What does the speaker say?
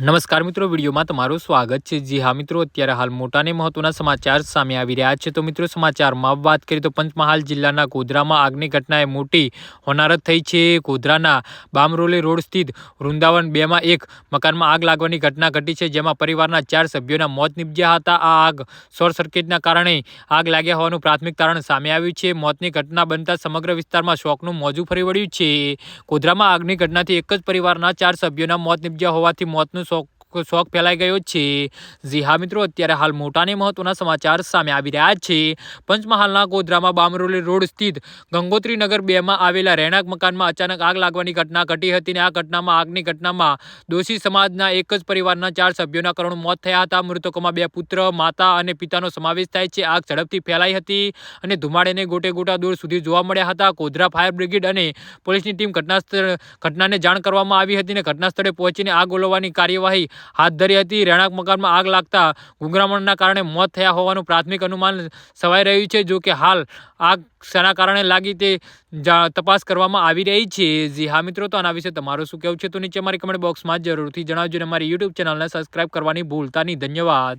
નમસ્કાર મિત્રો, વિડીયોમાં તમારું સ્વાગત છે. જી હા મિત્રો, અત્યારે હાલ મોટા અને મહત્વના સમાચાર સામે આવી રહ્યા છે. તો મિત્રો, સમાચારમાં વાત કરીએ તો પંચમહાલ જિલ્લાના ગોધરામાં આગની ઘટનાએ મોટી હોનારત થઈ છે. ગોધરાના બામરોલી રોડ સ્થિત વૃંદાવન બેમાં એક મકાનમાં આગ લાગવાની ઘટના ઘટી છે, જેમાં પરિવારના ચાર સભ્યોના મોત નીપજ્યા હતા. આ આગ શોર્ટ સર્કિટના કારણે આગ લાગ્યા હોવાનું પ્રાથમિક તારણ સામે આવ્યું છે. મોતની ઘટના બનતા સમગ્ર વિસ્તારમાં શોકનું મોજું ફરી વળ્યું છે. ગોધરામાં આગની ઘટનાથી એક જ પરિવારના ચાર સભ્યોના મોત નીપજ્યા હોવાથી મોતનું 구속 શોક ફેલાઈ ગયો છે. જી હા મિત્રો, અત્યારે હાલ મોટાને મહત્વના સમાચાર સામે આવી રહ્યા છે. પંચમહાલના ગોધરામાં બામરોલી રોડ સ્થિત ગંગોત્રી નગર બેમાં આવેલા રહેણાંક મકાનમાં અચાનક આગ લાગવાની ઘટના ઘટી હતી અને આ ઘટનામાં આગની ઘટનામાં દોષી સમાજના એક જ પરિવારના ચાર સભ્યોના કરુણ મોત થયા હતા. મૃતકોમાં બે પુત્ર, માતા અને પિતાનો સમાવેશ થાય છે. આગ ઝડપથી ફેલાઈ હતી અને ધુમાડેને ગોટે ગોટા દૂર સુધી જોવા મળ્યા હતા. ગોધરા ફાયર બ્રિગેડ અને પોલીસની ટીમ ઘટના ઘટનાને જાણ કરવામાં આવી હતી અને ઘટના સ્થળે પહોંચીને આગ ઓલવવાની કાર્યવાહી હાથ ધરી હતી. રહેણાંક મકાનમાં આગ લાગતા ગુંગરામણના કારણે મોત થયા હોવાનું પ્રાથમિક અનુમાન સવાઈ રહ્યું છે. જો કે હાલ આગ શાના કારણે લાગી તે તપાસ કરવામાં આવી રહી છે. જી હા મિત્રો, તો આના વિશે તમારું શું કહેવું છે? તો નીચે મારી કમેન્ટ બોક્સમાં જરૂરથી જણાવજો અને મારી યુટ્યુબ ચેનલને સબસ્ક્રાઈબ કરવાની ભૂલતા નહીં. ધન્યવાદ.